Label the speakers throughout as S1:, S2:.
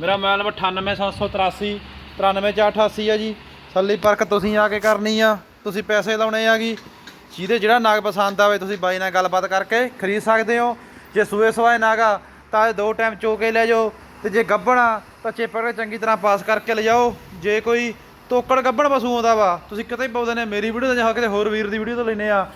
S1: ਮੇਰਾ mobile number 98783 93488 ਹੈ ਜੀ। ਸੱਲੀ ਪਰਖ ਤੁਸੀਂ ਆ ਕੇ ਕਰਨੀ ਆ, ਤੁਸੀਂ ਪੈਸੇ ਲਾਉਣੇ ਆ ਜੀ। ਜਿਹਦੇ ਜਿਹੜਾ ਨਾਗ ਪਸੰਦ ਆਵੇ, ਤੁਸੀਂ ਬਾਈ ਨਾਲ ਗੱਲਬਾਤ ਕਰਕੇ ਖਰੀਦ ਸਕਦੇ ਹੋ। ਜੇ ਸੂਏ ਸਵਾਏ ਨਾਗਾ ਤਾਂ ਦੋ ਟਾਈਮ ਚੋ ਕੇ ਲੈ ਜਾਓ। ਤੇ ਜੇ ਗੱਬਣਾ ਤਾਂ ਚੇਪਰ ਚੰਗੀ ਤਰ੍ਹਾਂ ਪਾਸ ਕਰਕੇ ਲਿਜਾਓ ਜੇ ਕੋਈ ਤੋਕੜ ਗੱਬਣ ਪਸ਼ੂ ਆਉਂਦਾ ਵਾ, ਤੁਸੀਂ ਕਿਤੇ ਹੀ ਪਾਉਂਦੇ ਨੇ, ਮੇਰੀ ਵੀਡੀਓ ਤੋਂ ਜਾਂ ਕਿਤੇ ਹੋਰ ਵੀਰ ਦੀ ਵੀਡੀਓ ਤੋਂ ਲੈਨੇ ਆ।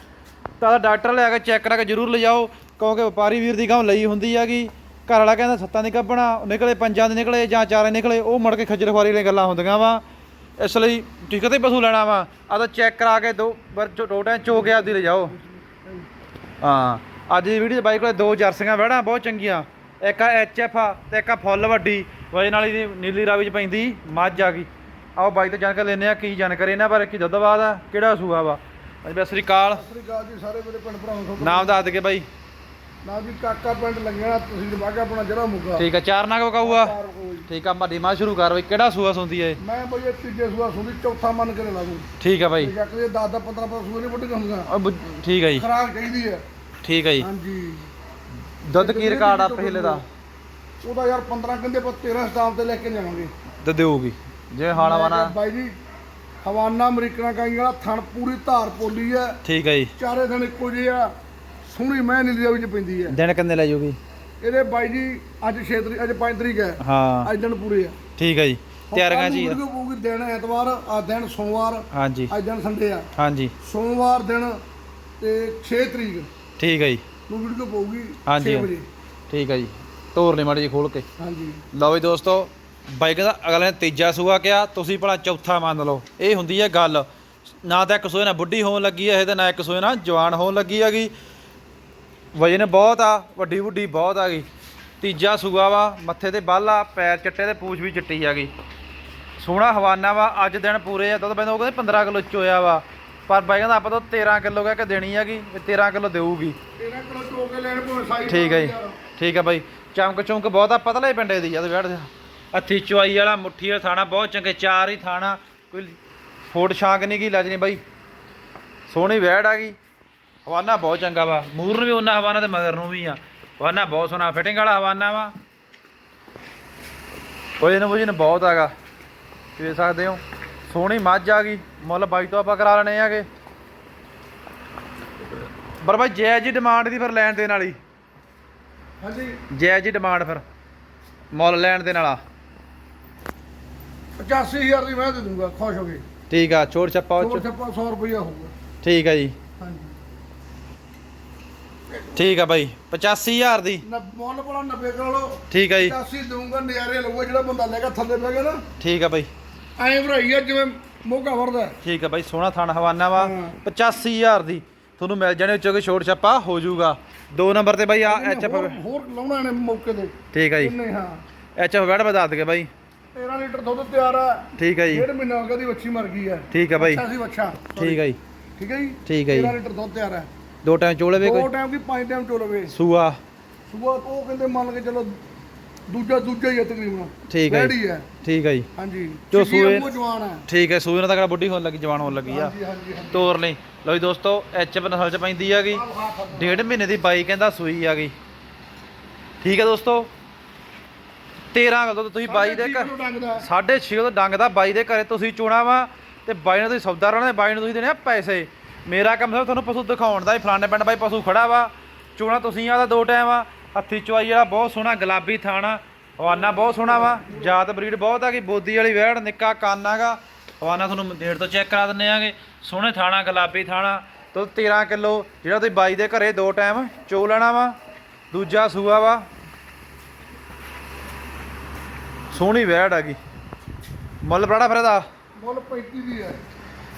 S1: ਤਾਂ ਡਾਕਟਰ ਲਿਆ ਕੇ ਚੈੱਕ ਕਰਾ ਕੇ ਜ਼ਰੂਰ ਲਿਜਾਓ ਕਿਉਂਕਿ ਵਪਾਰੀ ਵੀਰ ਦੀ ਗਾਂ ਲਈ ਹੁੰਦੀ ਹੈਗੀ ਘਰ ਵਾਲਾ ਕਹਿੰਦਾ ਸੱਤਾਂ ਦੀ ਗੱਬਣਾ ਨਿਕਲੇ ਪੰਜਾਂ ਦੇ ਨਿਕਲੇ ਜਾਂ ਚਾਰੇ ਨਿਕਲੇ ਉਹ ਮੁੜ ਕੇ ਖੱਜਰ ਖੁਆਰੀ ਵਾਲੀਆਂ ਗੱਲਾਂ ਹੁੰਦੀਆਂ ਵਾ। ਇਸ ਲਈ ਤੁਸੀਂ ਕਿਤੇ ਪਸ਼ੂ ਲੈਣਾ ਵਾ? ਆ ਤਾਂ ਚੈੱਕ ਕਰਾ ਕੇ ਦੋ ਦੋ ਟਾਈਮ ਚੋ ਕੇ ਆਪਦੀ ਲਿਜਾਓ ਹਾਂ ਅੱਜ ਦੀ ਵੀਡੀਓ 'ਚ ਬਾਈ ਕੋਲੇ ਦੋ ਜਰਸੀਆਂ ਵੜਾਂ ਬਹੁਤ ਚੰਗੀਆਂ। ਇੱਕ ਆ ਐਫ ਆ ਤੇ ਇੱਕ ਆ ਫੁੱਲ ਵੱਡੀ। ਵਜਨ ਵਾਲੀ ਦੀ ਨੀਲੀ ਰਾਵੀ 'ਚ ਪੈਂਦੀ ਮੱਝ ਆ ਗਈ। ਆਓ ਬਾਈ ਤੋਂ ਜਾਣਕਾਰੀ ਲੈਂਦੇ ਆ ਕੀ ਜਾਣਕਾਰੀ ਇਹਨਾਂ ਬਾਰੇ ਕੀ ਦੁੱਧ ਬਾਦ ਆ ਕਿਹੜਾ ਸੂਆ ਵਾ। ਬਈ ਸਤਿ ਸ੍ਰੀ ਅਕਾਲ।
S2: ਸਤਿ ਸ੍ਰੀ ਅਕਾਲ ਜੀ ਸਾਰੇ ਮੇਰੇ ਪਿੰਡ ਭਰਾਵਾਂ ਨੂੰ
S1: ਨਾਮ ਦੱਸ ਦੇ ਬਾਈ।
S2: ਨਾਮ ਜੀ ਕਾਕਾ ਪਿੰਡ ਲੰਗਣਾ ਤੁਸੀਂ ਬਾਗਾ ਆਪਣਾ ਜਿਹੜਾ ਮੁੱਗਾ।
S1: ਠੀਕ ਆ ਚਾਰ ਨਾਗ
S2: ਚਾਰ ਕੋਈ।
S1: ਠੀਕ ਆ ਮਾਡੀ ਮਾ ਸ਼ੁਰੂ ਕਰ ਬਈ ਕਿਹੜਾ ਸੂਆ ਸੁੰਦੀ ਏ?
S2: ਮੈਂ ਬਈ ਇਹ ਤੀਜੇ ਸੂਆ ਸੁਣੀ ਚੌਥਾ ਮੰਨ ਕੇ ਲਾ ਦੂੰ
S1: ਠੀਕ ਆ ਬਾਈ।
S2: ਠੀਕ ਆ ਕਿ 10 10 15 15 ਸੂਏ ਨਹੀਂ
S1: ਉਹ ਬੁ- ਠੀਕ ਆ ਜੀ।
S2: ਖਰਾਕ ਚਾਹੀਦੀ ਹੈ
S1: ਠੀਕ ਆ ਜੀ।
S2: ਹਾਂਜੀ।
S1: ਦੁੱਧ ਕੀ ਰਿਕਾਰਡ ਆ ਪਹਿਲੇ ਦਾ?
S2: ਉਹਦਾ ਯਾਰ 15 ਕਹਿੰਦੇ ਪਰ 13 ਸਟਾਮ ਤੇ ਲੈ ਕੇ ਜਾਵਾਂਗੇ।
S1: ਤੇ ਦੇਊਗੀ। ਜੇ ਹਾਲਾ
S2: ਕਿਹਾ ਬਾਈ ਜੀ ਹਵਾਨਾ ਅਮਰੀਕਨਾ ਕਾਈ ਵਾਲਾ ਥਣ ਪੂਰੀ ਧਾਰ ਪੋਲੀ ਹੈ
S1: ਠੀਕ ਆ ਜੀ।
S2: ਚਾਰੇ ਦਿਨ ਇੱਕੋ ਜਿਹੇ ਆ। ਸੋਹਣੀ ਮੈਂ ਨੀਲੀ ਵਿੱਚ ਪੈਂਦੀ ਹੈ।
S1: ਦਿਨ ਕਿੰਨੇ ਲੈ ਜੂਗੀ?
S2: ਇਹਦੇ ਬਾਈ ਜੀ ਅੱਜ 6 ਤਰੀਕ ਅੱਜ 5 ਤਰੀਕ ਹੈ।
S1: ਹਾਂ।
S2: ਅੱਜ ਦਿਨ ਪੂਰੇ ਆ।
S1: ਠੀਕ ਆ ਜੀ। ਤਿਆਰੀਆਂ ਜੀ।
S2: ਵੀਡੀਓ ਪਊਗੀ ਦਿਨ ਐਤਵਾਰ ਆ ਦਿਨ ਸੋਮਵਾਰ
S1: ਹਾਂਜੀ।
S2: ਅੱਜ ਦਿਨ ਸੰਡੇ ਆ।
S1: ਹਾਂਜੀ।
S2: ਸੋਮਵਾਰ ਦਿਨ ਤੇ 6 ਤਰੀਕ
S1: ਠੀਕ ਆ ਜੀ।
S2: ਨੂੰ ਵੀਡੀਓ ਪਊਗੀ
S1: ਹਾਂਜੀ।
S2: 6 ਵਜੇ।
S1: ਠੀਕ ਆ ਜੀ। ਤੋਰ ਲਈ ਮਾੜੀ ਜੀ ਖੋਲ ਕੇ।
S2: ਹਾਂਜੀ।
S1: ਲਓ ਵੀ ਦੋਸਤੋ ਬਾਈ ਕਹਿੰਦਾ ਅਗਲੇ ਨੇ ਤੀਜਾ ਸੂਆ ਕਿਹਾ ਤੁਸੀਂ ਭਲਾ ਚੌਥਾ ਮੰਨ ਲਓ। ਇਹ ਹੁੰਦੀ ਹੈ ਗੱਲ। ਨਾ ਤਾਂ ਇੱਕ ਸੂਏ ਨਾਲ ਬੁੱਢੀ ਹੋਣ ਲੱਗੀ ਹੈ ਇਹ ਤੇ ਨਾ ਇੱਕ ਸੂਏ ਨਾਲ ਜਵਾਨ ਹੋਣ ਲੱਗੀ ਹੈਗੀ। ਵਜਨ ਬਹੁਤ ਆ ਵੱਡੀ ਵੱਡੀ ਬਹੁਤ ਆ ਗਈ। ਤੀਜਾ ਸੂਆ ਵਾ ਮੱਥੇ ਤੇ ਬੱਲ ਆ ਪੈਰ ਚਿੱਟੇ ਤੇ ਪੂਛ ਵੀ ਚਿੱਟੀ ਆ ਗਈ। ਸੋਹਣਾ ਹਵਾਨਾ ਵਾ ਅੱਜ ਦਿਨ ਪੂਰੇ ਆ ਦੁੱਧ ਪੈਂਦਾ ਉਹ ਕਹਿੰਦੇ 15 ਕਿਲੋ ਚੋਇਆ ਵਾ। ਪਰ ਬਾਈ ਕਹਿੰਦਾ ਆਪਾਂ ਤਾਂ 13 ਕਿਲੋ ਕਹਿ ਕੇ ਦੇਣੀ ਹੈਗੀ ਵੀ 13 ਕਿਲੋ ਦੇਊਗੀ।
S2: 13 ਕਿਲੋ ਚੋ ਕੇ ਲੈਣ ਭਾਵੇਂ ਸਾਈ
S1: ਠੀਕ ਹੈ ਜੀ। ਠੀਕ ਹੈ ਬਾਈ। ਚਮਕ ਚਮਕ ਬਹੁਤ ਆ ਪਤਲੇ ਪਿੰਡੇ ਦੀ ਆ ਤੇ ਬੈਠ ਹੱਥੀ ਚੁਆਈ ਵਾਲਾ ਮੁੱਠੀ ਵਾਲਾ ਥਾਣਾ ਬਹੁਤ ਚੰਗੇ ਚਾਰ ਹੀ ਥਾਣਾ। ਕੋਈ ਫੋਟ ਛਾਂਕ ਨਹੀਂ ਗਈ ਲੱਜਣੀ ਬਾਈ। ਸੋਹਣੀ ਵੈੜ ਆ ਗਈ। ਹਵਾਨਾ ਬਹੁਤ ਚੰਗਾ ਵਾ। ਮੂਰ ਨੂੰ ਵੀ ਉਹਨਾਂ ਹਵਾਨਾ ਤੇ ਮਗਰ ਨੂੰ ਵੀ ਆ। ਹਵਾਨਾ ਬਹੁਤ ਸੋਹਣਾ ਫਿਟਿੰਗ ਵਾਲਾ ਹਵਾਨਾ ਵਾ। ਕੋਈ ਨਾ ਬੁਝਨ ਬਹੁਤ ਹੈਗਾ। ਵੇਖ ਸਕਦੇ ਹੋ ਸੋਹਣੀ ਮੱਝ ਆ ਗਈ। ਮੁੱਲ ਬਾਈ ਤੋਂ ਆਪਾਂ ਕਰਾ ਲੈਣੇ ਆਗੇ ਪਰ ਬਾਈ ਜੈ ਜੀ ਡਿਮਾਂਡ ਦੀ ਫਿਰ ਲੈਣ ਦੇਣ ਵਾਲੀ।
S2: ਹਾਂਜੀ।
S1: ਜੈ ਜੀ ਡਿਮਾਂਡ ਫਿਰ ਮੁੱਲ ਲੈਣ ਦੇ ਨਾਲਾ
S2: 85000 ਦੀ ਮੈਂ ਦੇ ਦੂੰਗਾ ਖੁਸ਼ ਹੋ ਗਏ
S1: ਠੀਕ ਆ ਛੋੜ ਛੱਪਾ ਉਹ ਚ।
S2: ਛੱਪਾ 100 ਰੁਪਇਆ ਹੋਊਗਾ।
S1: ਠੀਕ ਆ ਜੀ।
S2: ਹਾਂਜੀ।
S1: ਠੀਕ ਆ ਬਾਈ 85000 ਦੀ
S2: ਨਾ ਮੁੱਲ ਬੜਾ 90 ਕਰ ਲਓ
S1: ਠੀਕ ਆ ਜੀ
S2: 85 ਦਊਂਗਾ ਨਜ਼ਾਰੇ ਲਊਗਾ ਜਿਹੜਾ ਬੰਦਾ ਲੈ ਕੇ ਥੱਲੇ ਬਹਿ ਗਿਆ ਨਾ
S1: ਠੀਕ ਆ ਬਾਈ
S2: ਐਂ ਭਰਾਈ ਆ ਜਿਵੇਂ ਮੋਗਾ ਵਰਦਾ
S1: ਠੀਕ ਆ ਬਾਈ ਸੋਹਣਾ ਥਣ ਹਵਾਨਾ ਵਾ
S2: ਹਾਂ।
S1: 85000 ਦੀ ਤੁਹਾਨੂੰ ਮਿਲ ਜਾਣੇ ਵਿੱਚੋਂ ਕੋਈ ਛੋੜ ਛੱਪਾ ਹੋ ਜਾਊਗਾ ਦੋ ਨੰਬਰ ਤੇ ਬਾਈ ਆ ਐਚ ਐਫ
S2: ਹੋਰ ਲਾਉਣਾ ਨੇ ਮੌਕੇ ਤੇ
S1: ਠੀਕ ਆ ਜੀ
S2: ਹਾਂ
S1: ਐਚ ਐਫ ਬੈਡ ਬਤਾ ਦਗੇ ਬਾਈ
S2: 13 ਲੀਟਰ ਦੁੱਧ ਤਿਆਰ ਆ
S1: ਠੀਕ ਆ ਜੀ
S2: ਡੇਢ ਮਹੀਨਾ ਹੋ ਗਿਆ ਦੀ ਵੱਛੀ ਮਰ ਗਈ ਹੈ
S1: ਠੀਕ ਆ ਬਾਈ
S2: ਅੱਛਾ ਸੀ ਵੱਛਾ
S1: ਠੀਕ ਆ ਜੀ
S2: ਠੀਕ ਹੈ ਜੀ
S1: ਠੀਕ ਆ ਜੀ
S2: 13 ਲੀਟਰ ਦੁੱਧ ਤਿਆਰ ਹੈ
S1: ਦੋ ਟਾਈਮ ਚੋਲੇ ਵੇ
S2: ਦੋ
S1: ਕੋਈ?
S2: ਟਾਈਮ ਕੀ ਪੰਜ ਟਾਈਮ ਚੋਲਵੇ
S1: ਸੂਆ।
S2: ਸੁਬਾ ਉਹ ਕਹਿੰਦੇ ਮੰਨ ਕੇ ਚਲੋ ਦੂਜਾ ਦੂਜਾ ਹੀ ਹੈ ਤਕਰੀਬਨ।
S1: ਠੀਕ ਹੈ ਜੀ।
S2: ਹੈ
S1: ਠੀਕ ਆ ਜੀ।
S2: ਹਾਂਜੀ।
S1: ਜੋ
S2: ਚਿੱਟੀ
S1: ਸੂਏ-
S2: ਵਾਂਗੂ ਜਵਾਨ ਹੈ
S1: ਠੀਕ ਹੈ ਸੂਏ ਨਾਲ ਤਾਂ ਕਿਹੜਾ ਬੁੱਢੀ ਹੋਣ ਲੱਗੀ ਜਵਾਨ ਹੋਣ ਲੱਗੀ ਆ।
S2: ਹਾਂਜੀ ਹਾਂਜੀ ਹਾਂਜੀ।
S1: ਤੋਰ ਲਈ। ਲਓ ਜੀ ਦੋਸਤੋ ਐਚ ਐਫ ਨਸਲ ਚ ਪੈਂਦੀ ਹੈਗੀ ਡੇਢ ਮਹੀਨੇ ਦੀ ਬਾਈ ਕਹਿੰਦਾ ਸੂਈ ਆ ਗਈ ਠੀਕ ਹੈ ਦੋਸਤੋ। 13 ਕਿਲੋ ਤੁਸੀਂ ਬਾਈ ਦੇ ਘਰ
S2: ਡੰਗਦਾ।
S1: ਸਾਢੇ 6 ਕਿਲੋ ਡੰਗ ਦਾ ਬਾਈ ਦੇ ਘਰੇ ਤੁਸੀਂ ਚੋਣਾ ਵਾ ਤੇ ਬਾਈ ਨੂੰ ਤੁਸੀਂ ਸੌਦਾ ਰਹਿਣਾ ਤੇ ਬਾਈ ਨੂੰ ਤੁਸੀਂ ਦੇਣੇ ਆ ਪੈਸੇ। ਮੇਰਾ ਕੰਮ ਸਿਰਫ ਤੁਹਾਨੂੰ ਪਸ਼ੂ ਦਿਖਾਉਣ ਦਾ ਹੀ ਫਲਾਣੇ ਪਿੰਡ ਬਾਈ ਪਸ਼ੂ ਖੜਾ ਵਾ। ਚੋਣਾ ਤੁਸੀਂ ਆਦਾ ਦੋ ਟਾਈਮ ਆ ਹੱਥੀ ਚੁਆਈ ਵਾਲਾ ਬਹੁਤ ਸੋਹਣਾ ਗੁਲਾਬੀ ਥਾਣਾ ਹਵਾਨਾ ਬਹੁਤ ਸੋਹਣਾ ਵਾ। ਜਾਤ ਬਰੀਡ ਬਹੁਤ ਆ ਗਈ ਬੋਦੀ ਵਾਲੀ ਵੈੜ ਨਿੱਕਾ ਕੰਨ ਹੈਗਾ। ਹਵਾਨਾ ਤੁਹਾਨੂੰ ਡੇਢ ਤੋਂ ਚੈੱਕ ਕਰਾ ਦਿੰਨੇ ਆਗੇ। ਸੋਹਣੇ ਥਾਣਾ ਗੁਲਾਬੀ ਥਾਣਾ। ਤੋਂ 13 ਕਿਲੋ ਜਿਹੜਾ ਤੁਸੀਂ ਬਾਈ ਦੇ ਘਰੇ ਦੋ ਟਾਈਮ ਚੋ ਲੈਣਾ ਵਾ ਦੂਜਾ ਸੂਆ ਵਾ। ਸੋਹਣੀ ਵੈੜ ਹੈਗੀ। ਮੁੱਲ ਬੜਾ ਫਿਰ ਇਹਦਾ?
S2: ਮੁੱਲ 35 ਦੀ ਹੈ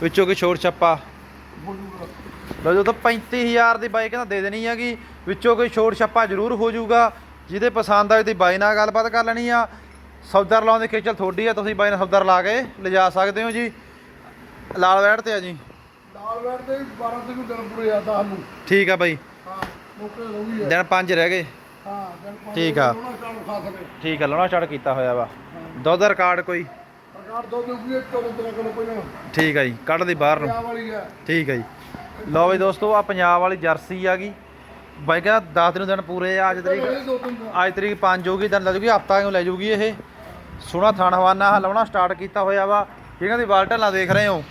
S1: ਵਿੱਚੋਂ ਕੋਈ ਛੋੜ ਛੱਪਾ। ਲਓ ਜਦੋਂ 35000 ਦੀ ਬਾਈ ਕਹਿੰਦਾ ਦੇ ਦੇਣੀ ਹੈਗੀ। ਵਿੱਚੋਂ ਕੋਈ ਛੋੜ ਛੱਪਾ ਜ਼ਰੂਰ ਹੋ ਜਾਊਗਾ। ਜਿਹਦੇ ਪਸੰਦ ਆਏ ਤੇ ਬਾਈ ਨਾਲ ਗੱਲਬਾਤ ਕਰ ਲੈਣੀ ਆ। ਸੌਦਾ ਲਾਉਣ ਦੀ ਖੇਚਲ ਥੋੜੀ ਆ ਤੁਸੀਂ ਬਾਈ ਨਾਲ ਸੌਦਾ ਲਾ ਕੇ ਲਿਜਾ ਸਕਦੇ ਹੋ ਜੀ। ਲਾਲ ਵੈੜ ਤੇ ਆ ਜੀ।
S2: ਲਾਲ ਵੈਟ ਦੇ 12 ਤਰੀਕ ਨੂੰ ਦਿਨ ਪੂਰੇ ਆ 10 ਨੂੰ
S1: ਠੀਕ ਆ ਬਾਈ।
S2: ਹਾਂ ਮੌਕੇ ਰਹੂਗੀ
S1: ਦਿਨ ਪੰਜ ਰਹਿ ਗਏ।
S2: ਹਾਂ ਦਿਨ
S1: ਠੀਕ ਆ। ਠੀਕ ਆ ਲਾਉਣਾ ਸਟਾਰਟ ਕੀਤਾ ਹੋਇਆ ਵਾ। ਦੁੱਧ ਰਿਕਾਰਡ ਕੋਈ।
S2: ਸਰਕਾਰ ਦੋ ਦੇਊਗੀ 14 ਦਿਨਾਂ ਕੋਲ ਪਹਿਲਾਂ
S1: ਠੀਕ ਆ ਜੀ ਕੱਢ ਦੀ ਬਾਹਰ ਨੂੰ।
S2: ਵਾਲੀ
S1: ਠੀਕ ਹੈ ਜੀ। ਲਓ ਵੀ ਦੋਸਤੋ ਆ ਪੰਜਾਬ ਵਾਲੀ ਜਰਸੀ ਆ ਗਈ। ਬਾਈ ਕਹਿੰਦਾ 10 ਦਿਨ ਦਿਨ ਪੂਰੇ ਆ ਅੱਜ ਤਰੀਕ
S2: ਇਹ ਦੋ ਤਿੰਨ ਦਿਨ।
S1: ਅੱਜ ਤਰੀਕ 5 ਹੋਗੀ ਦਿਨ ਲੈ ਜੂਗੀ ਹਫਤਾ ਕਿਉਂ ਲੈ ਜੂਗੀ ਇਹ? ਸੋਹਣਾ ਥਣ ਹਵਾਨਾ ਲਾਉਣਾ ਸਟਾਰਟ ਕੀਤਾ ਹੋਇਆ ਵਾ। ਜਿਹੜੀਆਂ ਦੀ ਵਾਲਟਲਾਂ ਦੇਖ ਰਹੇ ਹੋ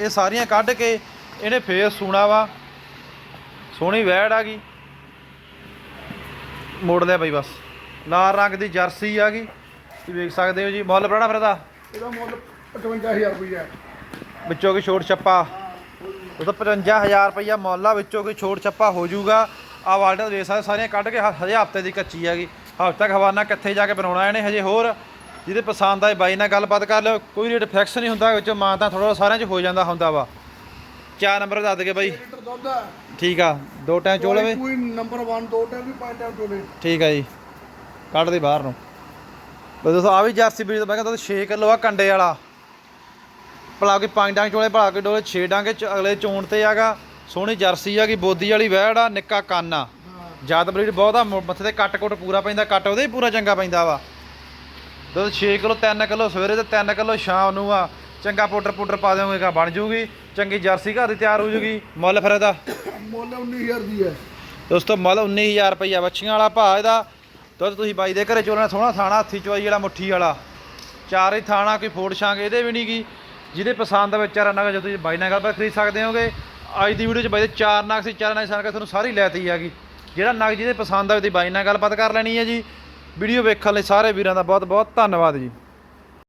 S1: ਇਹ ਸਾਰੀਆਂ ਕੱਢ ਕੇ ਇਹਨੇ ਫੇਰ ਸੂਣਾ ਵਾ। ਸੋਹਣੀ ਵੈੜ ਆ ਗਈ। ਮੋੜ ਲਿਆ ਬਾਈ ਬਸ। ਲਾਲ ਰੰਗ ਦੀ ਜਰਸੀ ਆ ਗਈ। ਤੁਸੀਂ ਵੇਖ ਸਕਦੇ ਹੋ ਜੀ ਮੁੱਲ ਬੜਾ ਫਿਰ ਇਹਦਾ
S2: ਇਹਦਾ ਮੁੱਲ 55000 ਰੁਪਏ
S1: ਵਿੱਚੋਂ ਕੀ ਛੋਟ ਛੱਪਾ? ਉਹ ਤਾਂ 55000 ਰੁਪਈਆ ਮੁੱਲ ਆ ਵਿੱਚੋਂ ਕੋਈ ਛੋਟ ਛੱਪਾ ਹੋ ਜਾਊਗਾ। ਆ ਵਾਲਟਰ ਦੇ ਸਕਦੇ ਸਾਰੀਆਂ ਕੱਢ ਕੇ ਹ- ਹਜੇ ਹਫ਼ਤੇ ਦੀ ਕੱਚੀ ਹੈਗੀ। ਹਫ਼ਤੇ ਤੱਕ ਹਵਾਨਾ ਕਿੱਥੇ ਜਾ ਕੇ ਬਣਾਉਣਾ ਇਹਨੇ ਹਜੇ ਹੋਰ। ਜਿਹਦੇ ਪਸੰਦ ਆਏ ਬਾਈ ਨਾਲ ਗੱਲਬਾਤ ਕਰ ਲਿਓ। ਕੋਈ ਰੇਟ ਫਿਕਸ ਨਹੀਂ ਹੁੰਦਾ ਵਿੱਚ ਮਾਂ ਤਾਂ ਥੋੜਾ ਸਾਰਿਆਂ 'ਚ ਹੋ ਜਾਂਦਾ ਹੁੰਦਾ ਵਾ। ਚਾਰ ਨੰਬਰ ਦੱਸ ਦਗੇ ਬਾਈ।
S2: ਲੀਟਰ ਦੁੱਧ ਹੈ।
S1: ਠੀਕ ਆ ਦੋ ਟਾਈਮ ਚੋਲ ਵੇ।
S2: ਕੋਈ ਨੰਬਰ 1 ਦੋ ਟਾਈਮ ਵੀ ਪੰਜ ਟਾਈਮ ਚੋਲੇ।
S1: ਠੀਕ ਆ ਜੀ। ਕੱਢ ਦੇ ਬਾਹਰ ਨੂੰ। ਬਈ ਦੋਸਤੋ ਆ ਵੀ ਜਰਸੀ ਬੀਜ ਦਾ ਮੈਂ ਕਹਿੰਦਾ 6 ਕਿਲੋ ਆ ਕੰਡੇ ਵਾਲਾ। ਭਲਾ ਕੇ ਪੰਜ ਡਾਂਗ ਚੋਲੇ ਭਲਾ ਕੇ ਡੋਲੇ 6 ਡਾਂਗੇ ਅਗਲੇ ਚੋਣ ਤੇ ਆਗਾ। ਸੋਹਣੀ ਜਰਸੀ ਆ ਗਈ ਬੋਦੀ ਵਾਲੀ ਵਹਿੜ ਆ ਨਿੱਕਾ ਕੰਨ ਆ। ਜਦ ਬਰੀਡ ਬਹੁਤ ਆ ਮੱਥੇ ਤੇ ਕੱਟ ਕੁੱਟ ਪੂਰਾ ਪੈਂਦਾ ਕੱਟ ਉਹਦੇ ਹੀ ਪੂਰਾ ਚੰਗਾ ਪੈਂਦਾ ਵਾ। ਦੁੱਧ 6 ਕਿਲੋ 3 ਕਿਲੋ ਸਵੇਰੇ ਤੇ 3 ਕਿਲੋ ਸ਼ਾਮ ਨੂੰ ਆ। ਚੰਗਾ ਪਾਊਡਰ ਪਾਊਡਰ ਪਾ ਦਿਓਗੇ ਕਾ ਬਣ ਜੂਗੀ ਚੰਗੀ ਜਰਸੀ ਘਰ ਦੀ ਤਿਆਰ ਹੋ ਜੂਗੀ। ਮੁੱਲ ਫਿਰ ਇਹਦਾ?
S2: ਮੁੱਲ 19000 ਦੀ ਹੈ।
S1: ਦੋਸਤੋ ਮੁੱਲ 19000 ਰੁਪਈਆ ਬੱਚੀਆਂ ਵਾਲਾ ਭਾਅ ਇਹਦਾ। ਦੁੱਧ ਤੁਸੀਂ ਬਾਈ ਦੇ ਘਰੇ ਚੋਲਣਾ, ਸੋਹਣਾ ਥਾਣਾ, ਹੱਥੀ ਚਵਾਈ ਵਾਲਾ, ਮੁੱਠੀ ਵਾਲਾ। ਚਾਰ ਹੀ ਥਾਣਾ, ਕੋਈ ਫੋੜ ਛਾਂਗ, ਇਹਦੇ ਵੀ ਨਹੀਂ ਗੀ। ਜਿਹਦੇ ਪਸੰਦ ਆ ਵਿਚਾਰਾ ਨਗ ਜੇ ਤੁਸੀਂ ਬਾਈ ਨਾਲ ਗੱਲਬਾਤ ਖਰੀਦ ਸਕਦੇ ਹੋਗੇ, ਅੱਜ ਦੀ ਵੀਡੀਓ 'ਚ ਬਾਈ ਦੇ ਚਾਰ ਨਗ ਸੀ, ਚਾਰ ਨਗ ਸਾਰ ਕੇ ਤੁਹਾਨੂੰ ਸਾਰੀ ਲੈਤੀ ਹੈਗੀ। ਜਿਹੜਾ ਨਗ ਜਿਹਦੇ ਪਸੰਦ ਆਵੇ ਤੁਸੀਂ ਬਾਈ ਨਾਲ ਗੱਲਬਾਤ ਕਰ ਲੈਣੀ ਹੈ ਜੀ। ਵੀਡੀਓ ਵੇਖਣ ਲਈ ਸਾਰੇ ਵੀਰਾਂ ਦਾ ਬਹੁਤ ਬਹੁਤ ਧੰਨਵਾਦ ਜੀ।